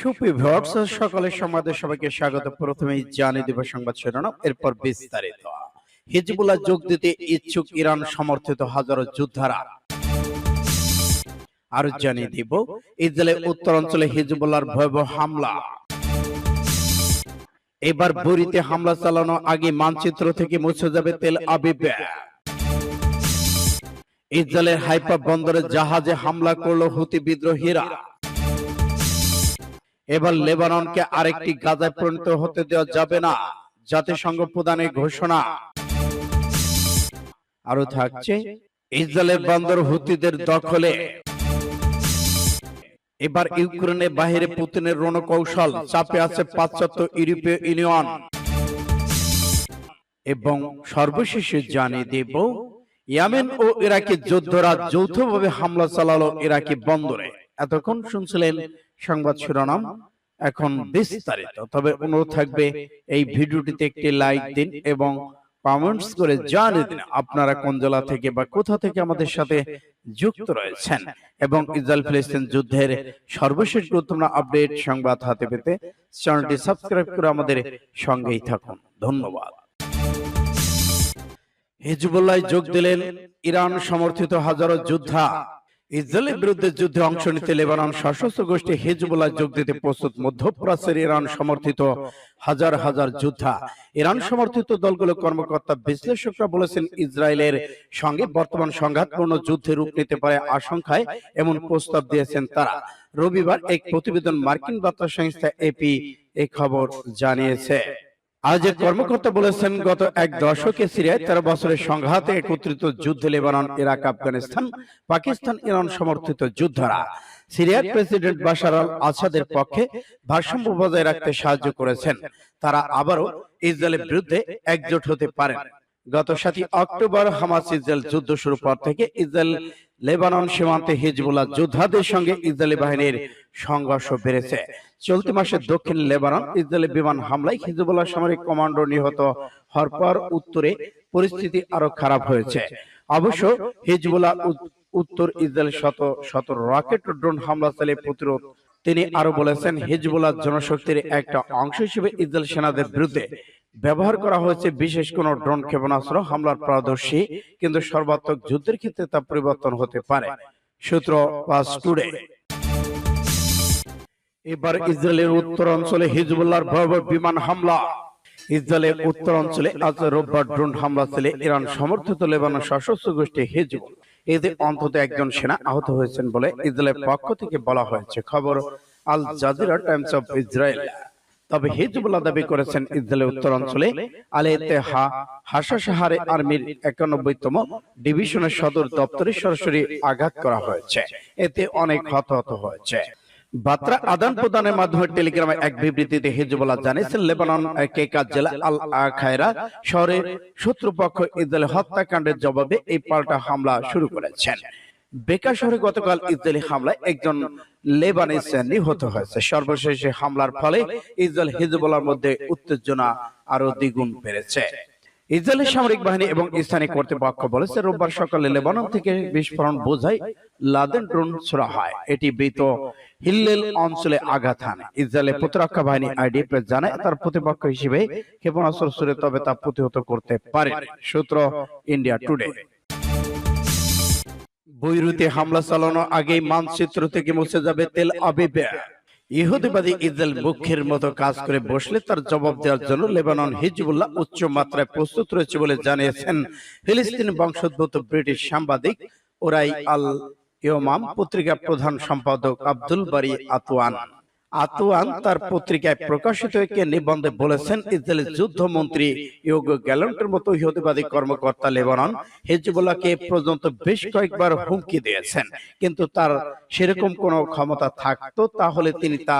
সুপ্রিভিউয়ার্স সকলের সমাজে সবাইকে স্বাগত। প্রথমেই জানিয়ে দিব সংবাদ শিরোনাম এরপর বিস্তারিত। হিজবুল্লাহ যোগ দিতে ইচ্ছুক ইরান সমর্থিত হাজারো যোদ্ধারা। আরও জানিয়ে দিব ইসরায়েলের হিজবুল্লাহর ভয়াবহ হামলা। এবার বরিতে হামলা চালানো আগে মানচিত্র থেকে মুছে যাবে তেল আবিবে। ইসরায়েলের হাইপা বন্দরে জাহাজে হামলা করল হুতি বিদ্রোহীরা। এবার লেবাননকে আরেকটি গাজায় পরিণত হতে দেওয়া যাবে না। জাতিসংঘ প্রদানের ঘোষণা। আরও থাকছে ইসরায়েলের বন্দর হুতিদের দখলে। এবার ইউক্রেনের বাহিরে পুতিনের রণকৌশল। চাপে আছে পাশ্চাত্য ইউরোপীয় ইউনিয়ন। এবং সর্বশেষে জানিয়ে দেব ইয়ামেন ও ইরাকি যোদ্ধারা যৌথভাবে হামলা চালালো ইরাকি বন্দরে। এতক্ষণ শুনছিলেন সংবাদ শিরোনাম। এখন বিস্তারিত। তবে অনুরোধ থাকবে এই ভিডিওটিতে একটি লাইক দিন এবং কমেন্টস করে জানিয়ে দিন আপনারা কোন জেলা থেকে বা কোথা থেকে আমাদের সাথে যুক্ত রয়েছেন এবং ইসরায়েল ফিলিস্তিন যুদ্ধের সর্বশেষ গুরুত্বপূর্ণ আপডেট সংবাদ হাতে পেতে চ্যানেলটি সাবস্ক্রাইব করে আমাদের সঙ্গেই থাকুন। ধন্যবাদ। হিজবুল্লাহ যোগ দিলেন ইরান সমর্থিত হাজারো যোদ্ধা। ইসরায়েলের বিরুদ্ধে যুদ্ধে অংশ নিতে লেবানন সশস্ত্র গোষ্ঠী হিজবুল্লাহ যোগ দিতে প্রস্তুত মধ্যপ্রাচ্যের ইরান সমর্থিত হাজার হাজার যোদ্ধা। ইরান সমর্থিত দলগুলো কর্মকর্তা বিশ্লেষকরা বলেছেন ইসরায়েলের সঙ্গে বর্তমান সংঘাতপূর্ণ যুদ্ধে রূপ নিতে পারে আশঙ্কায় এমন প্রস্তাব দিয়েছেন তারা। রবিবার এক প্রতিবেদন মার্কিন বার্তা সংস্থা এপি এই খবর জানিয়েছে। আজ এক কর্মকর্তা বলেছেন গত এক দশকে সিরিয়ায় তেরো বছরের সংঘাতে একত্রিত যুদ্ধে Lebanon Iraq Afghanistan Pakistan Iran সমর্থিত যোদ্ধারা। সিরিয়ার প্রেসিডেন্ট বাশার আল আসাদের পক্ষে ভারসাম্য বজায় রাখতে সাহায্য করেছেন। তারা আবারও ইসরায়েলের বিরুদ্ধে একজোট হতে পারেন। গত সাতই অক্টোবর হামাস ইসরায়েল যুদ্ধ শুরু পর থেকে ইসরায়েল লেবানন সীমান্তে হিজবুল্লাহ যোদ্ধাদের সঙ্গে ইসরায়েলি বাহিনীর সংঘর্ষ বেড়েছে। চলতি মাসে দক্ষিণ লেবানন ইসরায়েলি বিমান হামলায় হিজবুল্লাহ সামরিক কমান্ডো নিহত হওয়ার পর উত্তরে পরিস্থিতি আরও খারাপ হয়েছে। অবশ্য হিজবুল্লাহ উত্তর ইসরায়েল শত শত রকেট ড্রোন হামলা চালিয়ে প্রতিরোধ। তিনি আরও বলেছেন হিজবুল্লাহ জনশক্তির একটা অংশ হিসেবে ইসরায়েল সেনাদের বিরুদ্ধে ব্যবহার করা হয়েছে বিশেষ কোন ড্রোন ক্ষেপণাস্ত্র হামলার পারদর্শী কিন্তু সর্বাত্মক যুদ্ধের ক্ষেত্রে তা পরিবর্তন হতে পারে। সূত্র পাস টুডে এবার ইসরায়েলের উত্তর অঞ্চলে হিজবুল্লাহর ভয়াবহ বিমান হামলা। ইসরায়েলের উত্তর অঞ্চলে আজ রোববার ড্রোন হামলা চালে ইরান সমর্থিত লেবানন সশস্ত্র গোষ্ঠী হিজবুল। এতে অন্তত একজন সেনা আহত হয়েছেন বলে ইসরায়েলের পক্ষ থেকে বলা হয়েছে। খবর Al Jazeera Times of Israel. তবে হিজবুল্লাহ দাবি করেছেন ইসরায়েলের উত্তর অঞ্চলে আলে হা হাসা সাহারে আর্মির একানব্বইতম ডিভিশনের সদর দপ্তরে সরাসরি আঘাত করা হয়েছে এতে অনেক হতাহত হয়েছে বার্তা আদান প্রদানের মাধ্যমে টেলিগ্রামে এক বিবৃতিতে হিজবুল্লাহ জানিয়েছেন লেবানন কেকাত জেলা আল খায়রা শহরে শত্রুপক্ষ ইসরায়েল হত্যাকাণ্ডের জবাবে এই পাল্টা হামলা শুরু করেছেন। বেকা শহরে গতকাল ইসরায়েলি হামলায় একজন লেবানিস নিহত হয়েছে। সর্বশেষ হামলার ফলে ইসরায়েল হিজবুল্লাহর মধ্যে উত্তেজনা আরও দ্বিগুণ বেড়েছে। ইসরায়েলের সামরিক বাহিনী এবং স্থানীয় কর্তৃপক্ষ বলেছে রোববার সকালে লেবানন থেকে বিস্ফোরণ বোঝাই লাদেন ড্রোন ছোড়া হয়। এটি বৃত হিল্লেল অঞ্চলে আঘাত হানে। ইসরায়েলের প্রতিরক্ষা বাহিনী আইডিএফ জানায় তার প্রতিপক্ষ হিসেবে ক্ষেপণাস্ত্র ছুড়ে তবে তা প্রতিহত করতে পারে। সূত্র ইন্ডিয়া টুডে বৈরুতে হামলা চালানো আগেই মানচিত্র থেকে মুছে যাবে তেল আবিবে। ইহুদিবাদী ইদেল মুখের মতো কাজ করে বসলে তার জবাব দেওয়ার জন্য লেবানন হিজবুল্লাহ উচ্চ মাত্রায় প্রস্তুত রয়েছে বলে জানিয়েছেন ফিলিস্তিন বংশোদ্ভূত ব্রিটিশ সাংবাদিক ওরাই আল ইমাম পত্রিকা প্রধান সম্পাদক আব্দুল বারি আতুয়ান আতুয়ান তার পত্রিকায় প্রকাশিত নিবন্ধে বলেছেন ইসরায়েলের যুদ্ধমন্ত্রী ইয়োগ গ্যালন্টের মতো ইহুদিবাদী কর্মকর্তা লেবানন পর্যন্ত বেশ কয়েকবার হুমকি দিয়েছেন। কিন্তু তার সেরকম কোনো ক্ষমতা থাকতো, তাহলে তিনি তা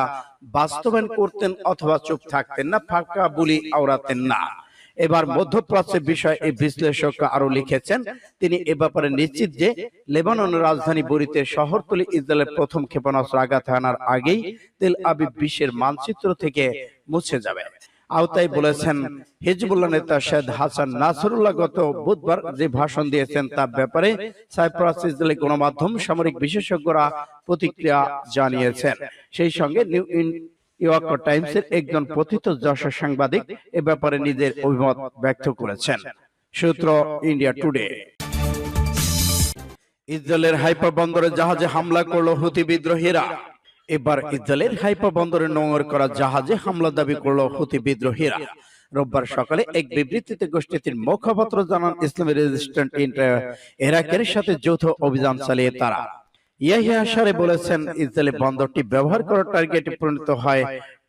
বাস্তবায়ন করতেন অথবা চুপ থাকতেন না, ফাঁকা বুলি আওড়াতেন না। এবার মধ্যপ্রাচ্যের বিষয়ে এই বিশ্লেষক আরও লিখেছেন। তিনি এ ব্যাপারে নিশ্চিত যে লেবাননের রাজধানী বরিতে শহরতলি ইসরায়েলের প্রথম ক্ষেপণাস্ত্র আঘাত হানার আগেই তেল আবিব বিশ্বের মানচিত্র থেকে মুছে যাবে। আওতায় বলেছেন হিজবুল্লাহ নেতা শেদ হাসান নাসরুল্লাহ গত বুধবার যে ভাষণ দিয়েছেন তার ব্যাপারে সাইপ্রাস ইসরায়েলি গণমাধ্যম সামরিক বিশেষজ্ঞরা প্রতিক্রিয়া জানিয়েছেন। সেই সঙ্গে নিউ ইন- ইয়র্ক টাইমসের একজন প্রথিত যশস্বী সাংবাদিক এ ব্যাপারে নিজের অভিমত ব্যক্ত করেছেন। সূত্র ইন্ডিয়া টুডে ইসরায়েলের হাইপা বন্দরে জাহাজে হামলা করল হুতি বিদ্রোহীরা। এবার ইসরায়েলের হাইপা বন্দরে নোংর করা জাহাজে হামলা দাবি করল হুতি বিদ্রোহীরা। রোববার সকালে এক বিবৃতিতে গোষ্ঠীটির মুখপাত্র জানান ইসলামী রেজিস্ট্যান্ট ইরাকের সাথে যৌথ অভিযান চালিয়ে তারা। ইয়াহিয়া আশারে বলেছেন ইসরায়েলি বন্দরটি ব্যবহার করার টার্গেটে পরিণত হয়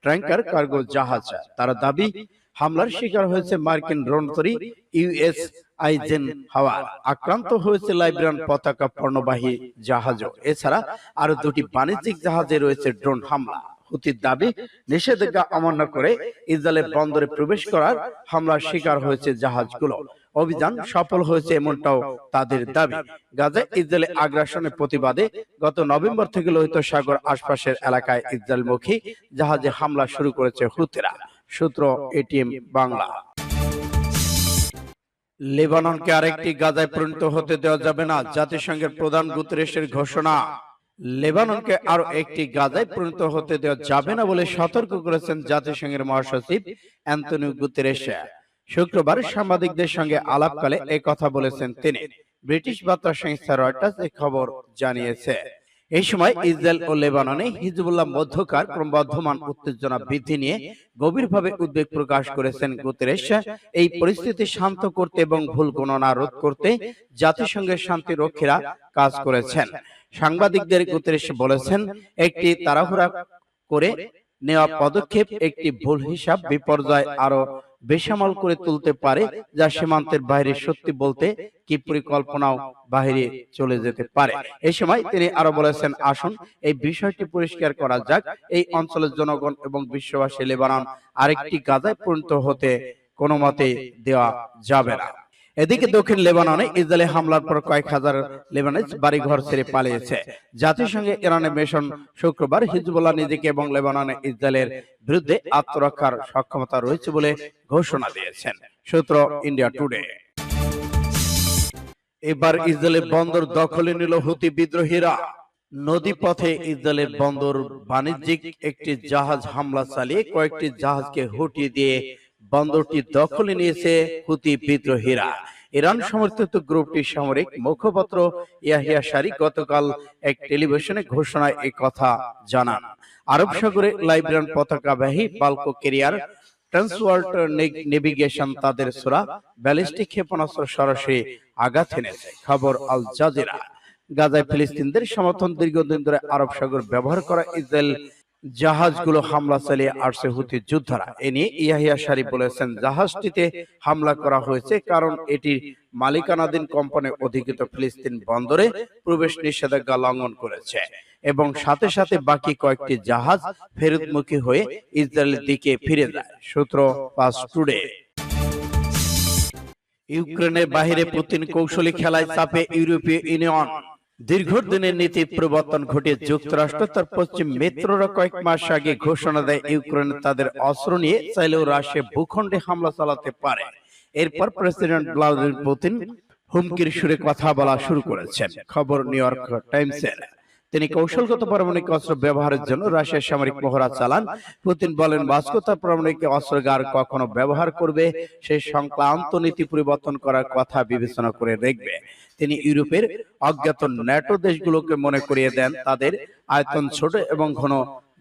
ট্যাঙ্কার কার্গো জাহাজ। তারা দাবি হামলার শিকার হয়েছে মার্কিন রণতরী ইউএস আইজেন হাওয়া আক্রান্ত হয়েছে লাইব্রান পতাকা পণ্যবাহী জাহাজও। এছাড়া আরও দুটি বাণিজ্যিক জাহাজে রয়েছে ড্রোন হামলা। হুতির দাবি নিষেধাজ্ঞা অমান্য করে ইসরায়েলের বন্দরে প্রবেশ করার হামলার শিকার হয়েছে জাহাজগুলো। অভিযান সফল হয়েছে এমনটাও তাদের দাবি। গাজায় ইসরায়েলি আগ্রাসনের প্রতিবাদে গত নভেম্বর থেকে লোহিত সাগর আশপাশের এলাকায় ইসরায়েলমুখী জাহাজে হামলা শুরু করেছে হুতিরা। সূত্র এটিএম বাংলা। লেবাননকে আরেকটি গাজায় পরিণত হতে দেওয়া যাবে না। জাতিসংঘের প্রধান গুতরেশের ঘোষণা। লেবাননকে আরও একটি গাজায় পরিণত হতে দেওয়া যাবে না বলে সতর্ক করেছেন জাতিসংঘের মহাসচিব অ্যান্টনিও গুতেরেশ। শুক্রবার সাংবাদিকদের সঙ্গে আলাপকালে এই কথা বলেছেন তিনি। ব্রিটিশ বার্তা সংস্থা রয়টার্স এই খবর জানিয়েছে। এই সময় ইসরায়েল ও লেবাননে হিজবুল্লাহ মধ্যকার ক্রমবর্ধমান উত্তেজনা বৃদ্ধি নিয়ে গভীরভাবে উদ্বেগ প্রকাশ করেছেন গুতেরেশ। এই পরিস্থিতি শান্ত করতে এবং ভুল গণনা রোধ করতে জাতিসংঘের শান্তি রক্ষীরা কাজ করেছেন। সাংবাদিকদের গুতেরেশ বলেছেন একটি তাড়াহুড়া করে নেওয়া পদক্ষেপ একটি ভুল হিসাব বিপর্যয় আরও বেসামাল করে তুলতে পারে যা সীমান্তের বাইরে সত্যি বলতে কি পরিকল্পনাও বাইরে চলে যেতে পারে। এই সময় তিনি আরও বলেছেন আসুন এই বিষয়টি পরিষ্কার করা যাক এই অঞ্চলের জনগণ এবং বিশ্ববাসী লেবানন আরেকটি গাজায় পরিণত হতে কোনো মতে দেওয়া যাবে না। এদিকে দক্ষিণ লেবাননে ইসরায়েলি হামলার পর কয়েক হাজার লেবানিজ বাড়িঘর ছেড়ে পালিয়েছে। জাতিসংঘে ইরানের মিশন শুক্রবার হিজবুল্লাহ নিজেকে এবং লেবাননে ইসরায়েলের বিরুদ্ধে আত্মরক্ষার সক্ষমতা রয়েছে বলে ঘোষণা দিয়েছেন সূত্র ইন্ডিয়া টুডে। এবার ইসরায়েলের বন্দর দখলে নিল হুতি বিদ্রোহীরা। নদী পথে ইসরায়েলের বন্দর বাণিজ্যিক একটি জাহাজ হামলা চালিয়ে কয়েকটি জাহাজকে হটিয়ে দিয়ে বন্দরটি দখলে নিয়েছে হুতি বিদ্রোহীরা। ইরান সমর্থিত গ্রুপটির সামরিক মুখপাত্র ইয়াহিয়া শারি গতকাল এক টেলিভিশনে ঘোষণায় এই কথা জানান। আরব সাগরে লাইব্রান পতাকাবাহী বাল্কো কেরিয়ার ট্রান্সওয়ার্ল্ড নেভিগেশন তাদের সোরা ব্যালিস্টিক ক্ষেপণাস্ত্র সরাসরি আঘাত এনেছে। খবর আল জাজিরা। গাজায় ফিলিস্তিনদের সমর্থন দীর্ঘদিন ধরে আরব সাগর ব্যবহার করা ইসরায়েল জাহাজগুলো হামলা চালিয়ে আসছে হুতি যোদ্ধারা। এ নিয়ে ইয়াহিয়া শারিফ বলেছেন জাহাজটিতে হামলা করা হয়েছে কারণ এটি মালিকানাধীন কোম্পানি অধিকৃত ফিলিস্তিন বন্দরে প্রবেশ নিষেধাজ্ঞা লঙ্ঘন করেছে। এবং সাথে সাথে বাকি কয়েকটি জাহাজ ফেরতমুখী হয়ে ইসরায়েলের দিকে ফিরে যায়। সূত্র পাস টুডে। ইউক্রেনের বাহিরে পুতিন কৌশলী খেলায় চাপে ইউরোপীয় ইউনিয়ন। দীর্ঘদিনের নীতি প্রবর্তন ঘটিয়ে যুক্তরাষ্ট্র, তার পশ্চিম কয়েক মাস আগে ঘোষণা দেয়, ইউক্রেন তাদের অস্ত্র নিয়ে চাইলেও রাশিয়া ভূখণ্ডে হামলা চালাতে পারে। এরপর প্রেসিডেন্ট ভ্লাদিমির পুতিন হুমকির সুরে কথা বলা শুরু করেছেন। খবর নিউ ইয়র্ক টাইমসের। তিনি কৌশলগত পারমাণবিক অস্ত্র ব্যবহারের জন্য রাশিয়ার সামরিক মহড়া চালান। পুতিন বলেন মস্কো তার পারমাণবিক অস্ত্রাগার কখনো ব্যবহার করবে সেই সংক্রান্ত নীতি পরিবর্তন করার কথা বিবেচনা করে দেখবে। তিনি ইউরোপের অজ্ঞাত ন্যাটো দেশগুলোকে মনে করিয়ে দেন তাদের আয়তন ছোট এবং ঘন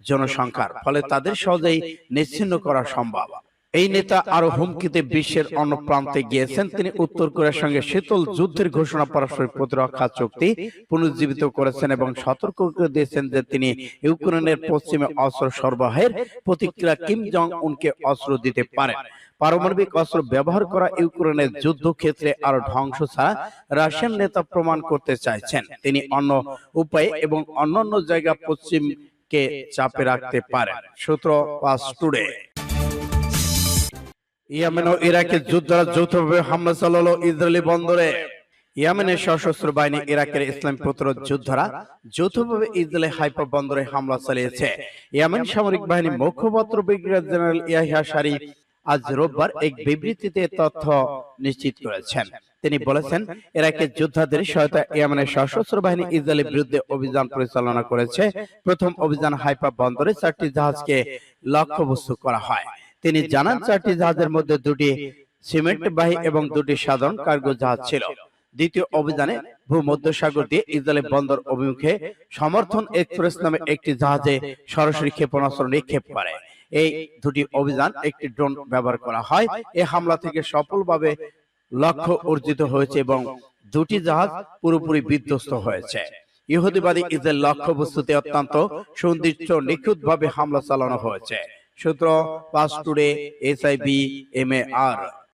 জনসংখ্যার, ফলে তাদের সহজেই নিশ্চিন্ন করা সম্ভব। এই নেতা আরও হুমকিতে বিশ্বের অন্য প্রান্তে গিয়েছেন। তিনি উত্তর কোরিয়ার সঙ্গে শীতল যুদ্ধের ঘোষণা পারস্পরিক প্রতিরক্ষা চুক্তি পুনর্জীবিত করেছেন এবং সতর্ক করে দিয়েছেন যে তিনি ইউক্রেনের পশ্চিমে অস্ত্র সরবরাহের প্রতিক্রিয়া কিম জং উনকে অস্ত্র দিতে পারেন। পারমাণবিক অস্ত্র ব্যবহার করা ইউক্রেনের যুদ্ধক্ষেত্রে আরও ধ্বংস ছাড়া রাশিয়ান নেতা প্রমাণ করতে চাইছেন। তিনি অন্য উপায়ে এবং অন্যান্য জায়গা পশ্চিমকে চাপে রাখতে পারেন। সূত্র পাস টুডে। ইয়েমেন ও ইরাকের যোদ্ধারা যৌথভাবে হামলা চালালো ইসরায়েলি বন্দরে। ইয়েমেনের সশস্ত্র বাহিনী ইরাকের ইসলাম পুত্র যোদ্ধারা যৌথভাবে ইসরায়েলি হাইপা বন্দরে হামলা চালিয়েছে। ইয়েমেন সামরিক বাহিনী মুখপাত্র ব্রিগেডিয়ার জেনারেল ইয়াহিয়া শারি আজ রোববার এক বিবৃতিতে তথ্য নিশ্চিত করেছেন। তিনি বলেছেন, ইরাকের যোদ্ধাদের সহায়তা ইয়েমেনের সশস্ত্র বাহিনী ইসরায়েলের বিরুদ্ধে অভিযান পরিচালনা করেছে। প্রথম অভিযান হাইপা বন্দরে চারটি জাহাজকে লক্ষ্যবস্তু করা হয়। তিনি জানান চারটি জাহাজের মধ্যে দুটি সিমেন্টবাহী এবং দুটি সাধারণ কার্গো জাহাজ ছিল। দ্বিতীয় অভিযানে ভূমধ্যসাগর দিয়ে ইসরায়েলের বন্দর অভিমুখে সমর্থন এক্সপ্রেস নামে একটি জাহাজে সরাসরি ক্ষেপণাস্ত্র নিক্ষেপ করে এই দুটি অভিযান একটি ড্রোন ব্যবহার করা হয়। এই হামলা থেকে সফলভাবে লক্ষ্য অর্জিত হয়েছে এবং দুটি জাহাজ পুরোপুরি বিধ্বস্ত হয়েছে। ইহুদিবাদী ইসরায়েল লক্ষ্যবস্তুতে অত্যন্ত সুনির্দিষ্ট নিখুঁতভাবে হামলা চালানো হয়েছে। সূত্র Pars Today S I B M A R